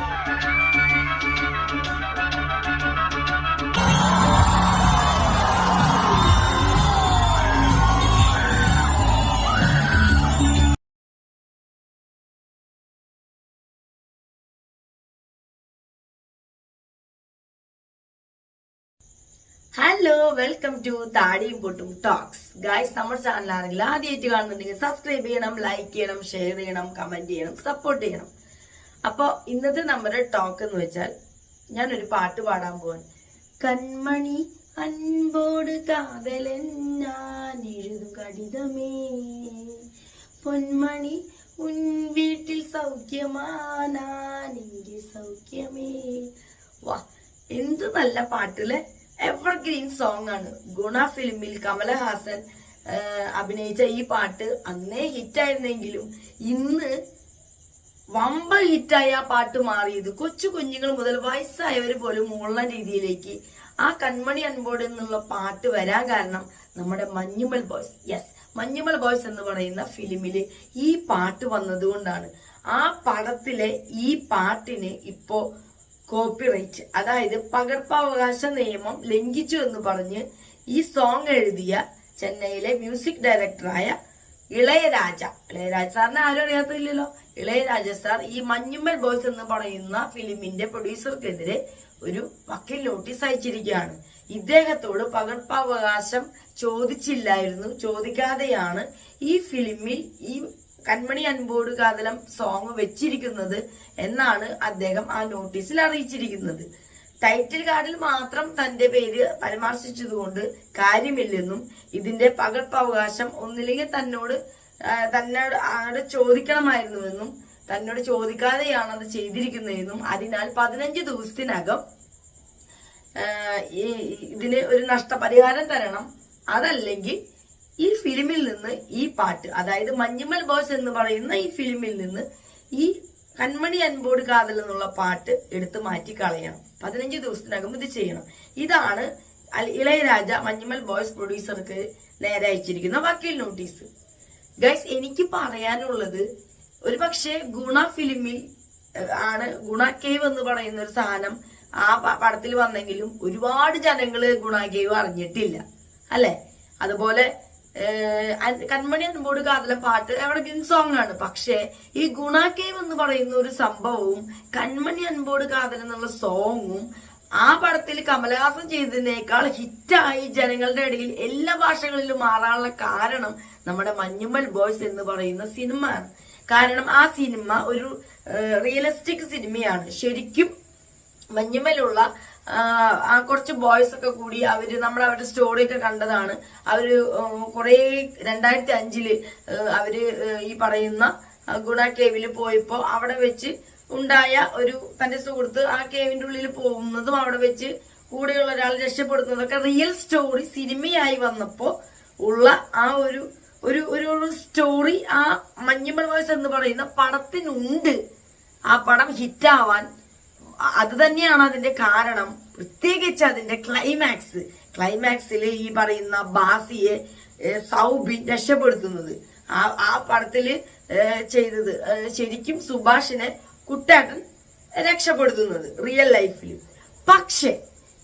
Hello welcome to താടിയും പൊട്ടും talks guys നമ്മുടെ ചാനൽ ആരെങ്കിലും ആദ്യമായിട്ട് കാണുന്നുണ്ടെങ്കിൽ സബ്സ്ക്രൈബ് ചെയ്യണം ലൈക്ക് ചെയ്യണം ഷെയർ ചെയ്യണം കമന്റ് ചെയ്യണം സപ്പോർട്ട് ചെയ്യണം. അപ്പോൾ ഇന്നത്തെ നമ്മുടെ ടോക്ക് എന്ന് വെച്ചാൽ ഞാൻ ഒരു പാട്ട് പാടാൻ പോവാൻ കൺമണി അൻപോട് കാതലൻ ഞാൻ കടിതമേ. പൊന്മണി ഉൻ വീട്ടിൽ സൗഖ്യമാനാനെങ്കിൽ സൗഖ്യമേ. വാ എന്ത് നല്ല പാട്ടിലെ എവർഗ്രീൻ സോങ് ആണ്. ഗുണ ഫിലിമിൽ കമലഹാസൻ അഭിനയിച്ച ഈ പാട്ട് അന്നേ ഹിറ്റായിരുന്നെങ്കിലും ഇന്ന് വമ്പ ഹിറ്റായ ആ പാട്ട് മാറിയത്. കൊച്ചു കുഞ്ഞുങ്ങൾ മുതൽ വയസ്സായവർ പോലും ഉള്ള രീതിയിലേക്ക് ആ കൺമണി അൻപോട് എന്നുള്ള പാട്ട് വരാൻ കാരണം നമ്മുടെ Manjummel boys. Yes Manjummel boys എന്ന് പറയുന്ന ഫിലിമിൽ ഈ പാട്ട് വന്നതുകൊണ്ടാണ്. ആ പടത്തിലെ ഈ പാട്ടിന് ഇപ്പോ കോപ്പിറൈറ്റ്. അതായത് പകർപ്പവകാശ നിയമം ലംഘിച്ചു എന്ന് പറഞ്ഞ് ഈ സോങ് എഴുതിയ ചെന്നൈയിലെ മ്യൂസിക് ഡയറക്ടറായ ഇളയരാജ. ഇളയരാജ സാറിനെ ആരും അറിയാത്തില്ലല്ലോ ഇളയരാജ സാർ ഈ മഞ്ഞുമ്മൽ ബോയ്സ് എന്ന് പറയുന്ന ഫിലിമിന്റെ പ്രൊഡ്യൂസർക്കെതിരെ ഒരു വക്കീൽ നോട്ടീസ് അയച്ചിരിക്കുകയാണ്. ഇദ്ദേഹത്തോട് പകർപ്പവകാശം ചോദിച്ചില്ലായിരുന്നു ചോദിക്കാതെയാണ് ഈ ഫിലിമിൽ ഈ കൺമണി അൻപോട് കാതലം സോങ് വെച്ചിരിക്കുന്നത് എന്നാണ് അദ്ദേഹം ആ നോട്ടീസിൽ അറിയിച്ചിരിക്കുന്നത്. ടൈറ്റിൽ കാർഡിൽ മാത്രം തന്റെ പേര് പരാമർശിച്ചതുകൊണ്ട് കാര്യമില്ലെന്നും ഇതിന്റെ പകർപ്പവകാശം ഒന്നില്ലെങ്കിൽ തന്നോട് തന്നോട് ആടെ ചോദിക്കണമായിരുന്നുവെന്നും തന്നോട് ചോദിക്കാതെയാണ് അത് ചെയ്തിരിക്കുന്നതെന്നും അതിനാൽ പതിനഞ്ച് ദിവസത്തിനകം ഇതിന് ഒരു നഷ്ടപരിഹാരം തരണം. അതല്ലെങ്കിൽ ഈ ഫിലിമിൽ നിന്ന് ഈ പാട്ട് അതായത് മഞ്ഞുമൽ ബോസ് എന്ന് പറയുന്ന ഈ ഫിലിമിൽ നിന്ന് ഈ കൺമണി അൻപോട് കാതൽ എന്നുള്ള പാട്ട് എടുത്ത് മാറ്റി കളയണം. പതിനഞ്ച് ദിവസത്തിനകം ഇത് ചെയ്യണം. ഇതാണ് ഇളയരാജ മഞ്ഞുമൽ ബോയ്സ് പ്രൊഡ്യൂസർക്ക് നേരെ അയച്ചിരിക്കുന്ന വക്കീൽ നോട്ടീസ്. ഗൈസ് എനിക്ക് പറയാനുള്ളത് ഒരു പക്ഷേ ഗുണ ഫിലിമിൽ ആണ് ഗുണ കേവ് എന്ന് പറയുന്ന ഒരു സാധനം ആ പടത്തിൽ വന്നെങ്കിലും ഒരുപാട് ജനങ്ങൾ ഗുണ കേവ് അറിഞ്ഞിട്ടില്ല. അല്ലെ? അതുപോലെ കൺമണി അൻപോട് കാതല പാട്ട് എവിടെങ്കിലും സോങ് ആണ്. പക്ഷേ ഈ ഗുണ കേവ് എന്ന് പറയുന്ന ഒരു സംഭവവും കൺമണി അൻപോട് കാതൽ എന്നുള്ള സോങ്ങും ആ പടത്തിൽ കമലഹാസൻ ചെയ്തതിനേക്കാൾ ഹിറ്റായി ജനങ്ങളുടെ ഇടയിൽ എല്ലാ ഭാഷകളിലും മാറാനുള്ള കാരണം നമ്മുടെ മഞ്ഞുമ്മൽ ബോയ്സ് എന്ന് പറയുന്ന സിനിമ ആണ്. കാരണം ആ സിനിമ ഒരു റിയലിസ്റ്റിക് സിനിമയാണ് ശരിക്കും മഞ്ഞുമ്മലുള്ള കുറച്ച് ബോയ്സ് ഒക്കെ കൂടി അവർ നമ്മൾ അവരുടെ സ്റ്റോറി ഒക്കെ കണ്ടതാണ്. അവർ കുറെ രണ്ടായിരത്തി അഞ്ചിൽ അവർ ഈ പറയുന്ന ഗുണ കേവിൽ പോയപ്പോ അവിടെ വെച്ച് ഉണ്ടായ ഒരു തന്റെ സുഹൃത്ത് ആ കേവിന്റെ ഉള്ളിൽ പോകുന്നതും അവിടെ വെച്ച് കൂടെയുള്ള ഒരാൾ രക്ഷപ്പെടുന്നതൊക്കെ റിയൽ സ്റ്റോറി സിനിമയായി വന്നപ്പോ ഉള്ള ആ ഒരു ഒരു ഒരു സ്റ്റോറി ആ മഞ്ഞുമൽ വോയ്സ് എന്ന് പറയുന്ന പടത്തിനുണ്ട്. ആ പടം ഹിറ്റാവാൻ അത് തന്നെയാണ് അതിന്റെ കാരണം. പ്രത്യേകിച്ച് അതിന്റെ ക്ലൈമാക്സ് ക്ലൈമാക്സിൽ ഈ പറയുന്ന ബാസിയെ സൗബി രക്ഷപ്പെടുത്തുന്നത്. ആ ആ പടത്തിൽ ചെയ്തത്. ശരിക്കും സുഭാഷിനെ കുട്ടാട്ടൻ രക്ഷപ്പെടുത്തുന്നത് റിയൽ ലൈഫിൽ പക്ഷെ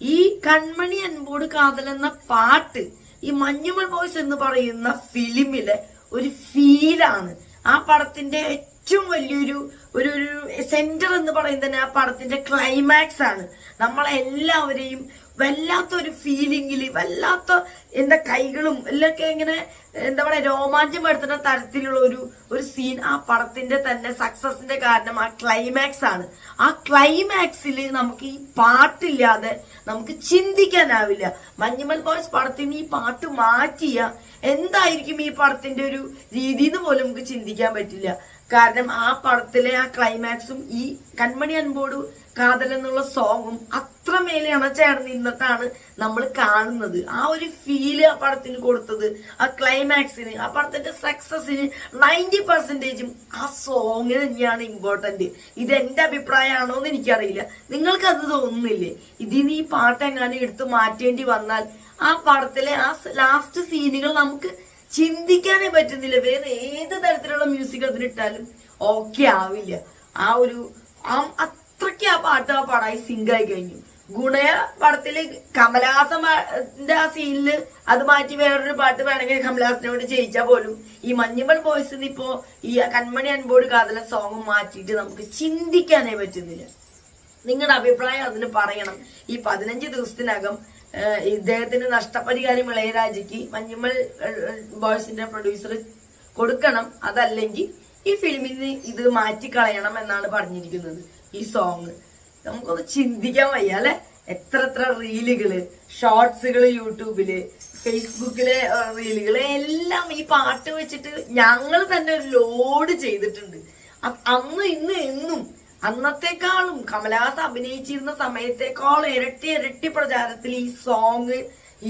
ഈ കൺമണി അൻപോട് കാതൽ എന്ന പാട്ട് ഈ മഞ്ഞുമൽ ബോയ്സ് എന്ന് പറയുന്ന ഫിലിമിലെ ഒരു ഫീലാണ് ആ പടത്തിന്റെ ഏറ്റവും വലിയൊരു ഒരു ഒരു സെന്റർ എന്ന് പറയുന്നത് തന്നെ ആ പടത്തിന്റെ ക്ലൈമാക്സ് ആണ്. നമ്മളെല്ലാവരെയും വല്ലാത്തൊരു ഫീലിംഗിൽ വല്ലാത്ത എന്താ കൈകളും എല്ലൊക്കെ ഇങ്ങനെ എന്താ പറയാ രോമാഞ്ചം പെടുത്തുന്ന തരത്തിലുള്ള ഒരു ഒരു സീൻ ആ പടത്തിന്റെ തന്നെ സക്സസിന്റെ കാരണം ആ ക്ലൈമാക്സ് ആണ്. ആ ക്ലൈമാക്സിൽ നമുക്ക് ഈ പാട്ടില്ലാതെ നമുക്ക് ചിന്തിക്കാനാവില്ല. മഞ്ഞുമൽ ബോയ്സ് പടത്തിന് ഈ പാട്ട് മാറ്റിയ എന്തായിരിക്കും ഈ പടത്തിന്റെ ഒരു രീതി എന്ന് പോലും നമുക്ക് ചിന്തിക്കാൻ പറ്റില്ല. കാരണം ആ പടത്തിലെ ആ ക്ലൈമാക്സും ഈ കൺമണി അൻപോട് കാതൽ എന്നുള്ള സോങ്ങും അത്രമേലെ അണച്ചേർന്ന് ഇന്നത്താണ് നമ്മൾ കാണുന്നത്. ആ ഒരു ഫീൽ ആ പടത്തിന് കൊടുത്തത് ആ ക്ലൈമാക്സിന് ആ പടത്തിന്റെ സക്സസിന് നയന്റി പെർസെന്റേജും ആ സോങ്ങിന് തന്നെയാണ് ഇമ്പോർട്ടന്റ് ഇത് എന്റെ അഭിപ്രായമാണോ എന്ന് എനിക്കറിയില്ല. നിങ്ങൾക്ക് അത് തോന്നുന്നില്ലേ? ഇതിന് ഈ പാട്ട് എങ്ങാനും എടുത്ത് മാറ്റേണ്ടി വന്നാൽ ആ പടത്തിലെ ആ ലാസ്റ്റ് സീനുകൾ നമുക്ക് ചിന്തിക്കാനേ പറ്റുന്നില്ല. വേറെ ഏത് തരത്തിലുള്ള മ്യൂസിക് അതിനിട്ടാലും ഓക്കെ ആവില്ല. ആ ഒരു അത്രയ്ക്ക് ആ പാട്ട് ആ പാടായി സിങ്ക് ആയി കഴിഞ്ഞു. ഗുണയ പടത്തിൽ കമലഹാസന്റെ ആ സീനിൽ അത് മാറ്റി വേറൊരു പാട്ട് വേണമെങ്കിൽ കമലഹാസനോട് ചെയ്യിച്ചാൽ പോലും ഈ മഞ്ഞുമൽ ബോയ്സിന് ഇപ്പോ ഈ കൺമണി അൻപോട് കാതല സോങ് മാറ്റിയിട്ട് നമുക്ക് ചിന്തിക്കാനേ പറ്റുന്നില്ല. നിങ്ങളുടെ അഭിപ്രായം അതിന് പറയണം. ഈ പതിനഞ്ച് ദിവസത്തിനകം ഇദ്ദേഹത്തിന് നഷ്ടപരിഹാരം ഇളയരാജയ്ക്ക് മഞ്ഞുമൽ ബോയ്സിന്റെ പ്രൊഡ്യൂസർ കൊടുക്കണം. അതല്ലെങ്കിൽ ഈ ഫിലിമിന് ഇത് മാറ്റിക്കളയണം എന്നാണ് പറഞ്ഞിരിക്കുന്നത്. ഈ സോങ് നമുക്കൊന്ന് ചിന്തിക്കാൻ വയ്യ അല്ലെ? എത്ര എത്ര റീലുകൾ ഷോർട്സുകൾ യൂട്യൂബിൽ ഫേസ്ബുക്കിലെ റീലുകൾ എല്ലാം ഈ പാട്ട് വെച്ചിട്ട് ഞങ്ങൾ തന്നെ ഒരു ലോഡ് ചെയ്തിട്ടുണ്ട്. അന്ന് ഇന്ന് എന്നും അന്നത്തെക്കാളും കമലഹാസ് അഭിനയിച്ചിരുന്ന സമയത്തെക്കാളും ഇരട്ടി ഇരട്ടി പ്രചാരത്തിൽ ഈ സോങ്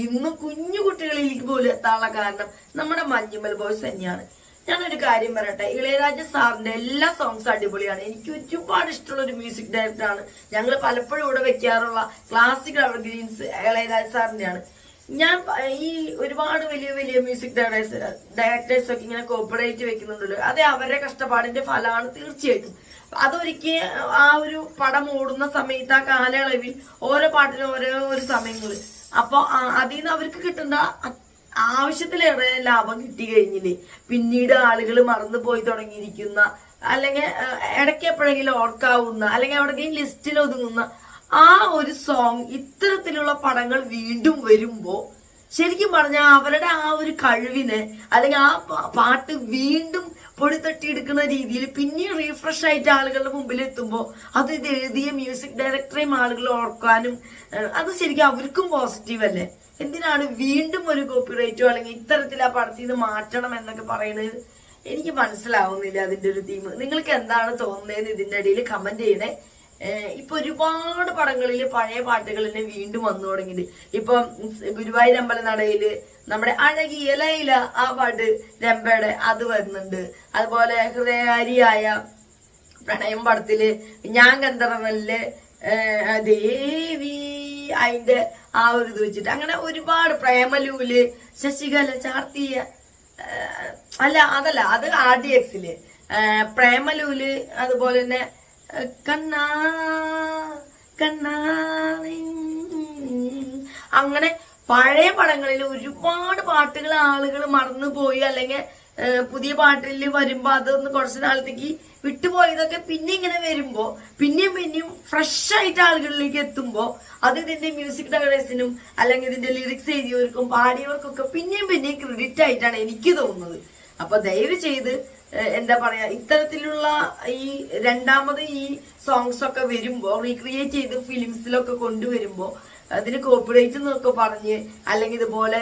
ഇന്ന് കുഞ്ഞു കുട്ടികളിലേക്ക് പോലും എത്താനുള്ള കാരണം നമ്മുടെ മഞ്ഞുമൽ ബോയ്സ് തന്നെയാണ്. ഞാനൊരു കാര്യം പറയട്ടെ ഇളയരാജ സാറിന്റെ എല്ലാ സോങ്സ് അടിപൊളിയാണ്. എനിക്ക് ഒരുപാട് ഇഷ്ടമുള്ള ഒരു മ്യൂസിക് ഡയറക്ടറാണ് ഞങ്ങൾ പലപ്പോഴും ഇവിടെ വെക്കാറുള്ള ക്ലാസിക്കൽ എവർഗ്രീൻസ് ഇളയരാജ സാറിന്റെയാണ്. ഞാൻ ഈ ഒരുപാട് വലിയ വലിയ മ്യൂസിക് ഡയറക്ടേഴ്സ് ഡയറക്ടേഴ്സ് ഒക്കെ ഇങ്ങനെ കോപ്പറേറ്റ് വെക്കുന്നുണ്ടല്ലോ. അതെ അവരുടെ കഷ്ടപ്പാടിന്റെ ഫലമാണ് തീർച്ചയായിട്ടും. അതൊരിക്കൽ ആ ഒരു പടം ഓടുന്ന സമയത്ത് ആ കാലയളവിൽ ഓരോ പാട്ടിനും ഓരോ ഒരു സമയങ്ങൾ അപ്പൊ അതിൽ നിന്ന് അവർക്ക് കിട്ടുന്ന ആവശ്യത്തിലേറെ ലാഭം കിട്ടി കഴിഞ്ഞില്ലേ. പിന്നീട് ആളുകൾ മറന്നു പോയി തുടങ്ങിയിരിക്കുന്ന അല്ലെങ്കിൽ ഇടയ്ക്ക് എപ്പോഴെങ്കിലും ഓർക്കാവുന്ന അല്ലെങ്കിൽ എവിടെയെങ്കിലും ലിസ്റ്റിൽ ഒതുങ്ങുന്ന ആ ഒരു സോങ് ഇത്തരത്തിലുള്ള പടങ്ങൾ വീണ്ടും വരുമ്പോ ശരിക്കും പറഞ്ഞാൽ അവരുടെ ആ ഒരു കഴിവിനെ അല്ലെങ്കിൽ ആ പാട്ട് വീണ്ടും പൊടി തട്ടിയെടുക്കുന്ന രീതിയിൽ പിന്നെയും റീഫ്രഷ് ആയിട്ട് ആളുകളുടെ മുമ്പിൽ എത്തുമ്പോൾ അത് ഇത് എഴുതിയ മ്യൂസിക് ഡയറക്ടറെയും ആളുകൾ ഓർക്കാനും അത് ശരിക്കും അവർക്കും പോസിറ്റീവ് അല്ലേ? എന്തിനാണ് വീണ്ടും ഒരു കോപ്പിറൈറ്റോ അല്ലെങ്കിൽ ഇത്തരത്തിൽ ആ പടത്തിൽ നിന്ന് മാറ്റണം എന്നൊക്കെ പറയുന്നത്? എനിക്ക് മനസ്സിലാവുന്നില്ല അതിന്റെ ഒരു തീം നിങ്ങൾക്ക് എന്താണ് തോന്നുന്നതെന്ന് ഇതിന്റെ ഇടയിൽ കമന്റ് ചെയ്യണേ. ഇപ്പൊ ഒരുപാട് പടങ്ങളിൽ പഴയ പാട്ടുകൾ തന്നെ വീണ്ടും വന്നു തുടങ്ങിയിട്ട് ഇപ്പൊ ഗുരുവായൂർ അമ്പലനടയിൽ നമ്മുടെ അഴകിയ ലൈല ആ പാട്ട് രമ്പയുടെ അത് വരുന്നുണ്ട്. അതുപോലെ ഹൃദയകാരിയായ പ്രണയം പടത്തിൽ ഞാൻ ഗന്ധർവനിൽ ദേവി അതിന്റെ ആ ഒരു ഇത് വെച്ചിട്ട് അങ്ങനെ ഒരുപാട് പ്രേമലൂൽ ശശികല ചാർത്തിയ അല്ല അതല്ല അത് ആർ ഡി എക്സിൽ പ്രേമലൂൽ അതുപോലെ തന്നെ കണ്ണാ കണ്ണാ അങ്ങനെ പഴയ പടങ്ങളിൽ ഒരുപാട് പാട്ടുകൾ ആളുകൾ മറന്നുപോയി. അല്ലെങ്കിൽ പുതിയ പാട്ടിൽ വരുമ്പോ അതൊന്ന് കുറച്ച് നാളത്തേക്ക് വിട്ടുപോയതൊക്കെ പിന്നെ ഇങ്ങനെ വരുമ്പോ പിന്നെയും പിന്നെയും ഫ്രഷ് ആയിട്ട് ആളുകളിലേക്ക് എത്തുമ്പോ അത് ഇതിന്റെ മ്യൂസിക് ഡയറക്ടേഴ്സിനും അല്ലെങ്കിൽ ഇതിന്റെ ലിറിക്സ് എഴുതിയവർക്കും പാടിയവർക്കൊക്കെ പിന്നെയും പിന്നെയും ക്രെഡിറ്റ് ആയിട്ടാണ് എനിക്ക് തോന്നുന്നത്. അപ്പൊ ദയവ് ചെയ്ത് എന്താ പറയാ ഇത്തരത്തിലുള്ള ഈ രണ്ടാമത് ഈ സോങ്സ് ഒക്കെ വരുമ്പോ റീക്രിയേറ്റ് ചെയ്ത് ഫിലിംസിലൊക്കെ കൊണ്ടുവരുമ്പോ അതിന് കോപ്പിറൈറ്റ് എന്നൊക്കെ പറഞ്ഞ് അല്ലെങ്കിൽ ഇതുപോലെ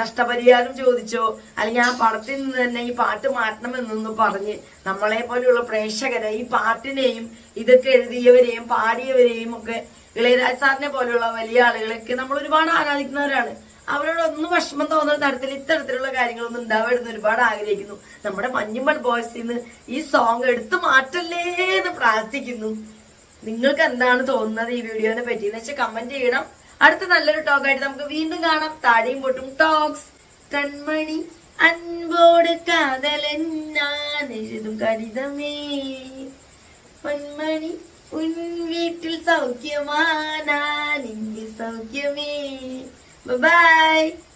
നഷ്ടപരിഹാരം ചോദിച്ചോ അല്ലെങ്കിൽ ആ പടത്തിൽ നിന്ന് തന്നെ ഈ പാട്ട് മാറ്റണം എന്നൊന്ന് പറഞ്ഞ് നമ്മളെ പോലെയുള്ള പ്രേക്ഷകരെ ഈ പാട്ടിനെയും ഇതൊക്കെ എഴുതിയവരെയും പാടിയവരെയും ഒക്കെ ഇളയരാജ് സാറിനെ പോലെയുള്ള വലിയ ആളുകളൊക്കെ നമ്മൾ ഒരുപാട് ആരാധിക്കുന്നവരാണ്. അവരോട് ഒന്നും വിഷമം തോന്നുന്ന തരത്തിൽ ഇത്തരത്തിലുള്ള കാര്യങ്ങളൊന്നും ഉണ്ടാവരുന്ന് ഒരുപാട് ആഗ്രഹിക്കുന്നു. നമ്മുടെ മഞ്ഞുമൺ ബോയ്സിൽ നിന്ന് ഈ സോങ് എടുത്തു മാറ്റല്ലേ എന്ന് പ്രാർത്ഥിക്കുന്നു. നിങ്ങൾക്ക് എന്താണ് തോന്നുന്നത് ഈ വീഡിയോനെ പറ്റി എന്ന് വെച്ചാൽ കമന്റ് ചെയ്യണം. അടുത്ത നല്ലൊരു ടോക്ക് ആയിട്ട് നമുക്ക് വീണ്ടും കാണാം. താടിയും പൊട്ടും ടോക്സ് കൺമണി അൻപോട് കാതലൻ കരിതമേ പൊന്മണി ഉൻ വീട്ടിൽ സൗഖ്യമാനാ നിന്റെ സൗഖ്യമേ. 拜拜。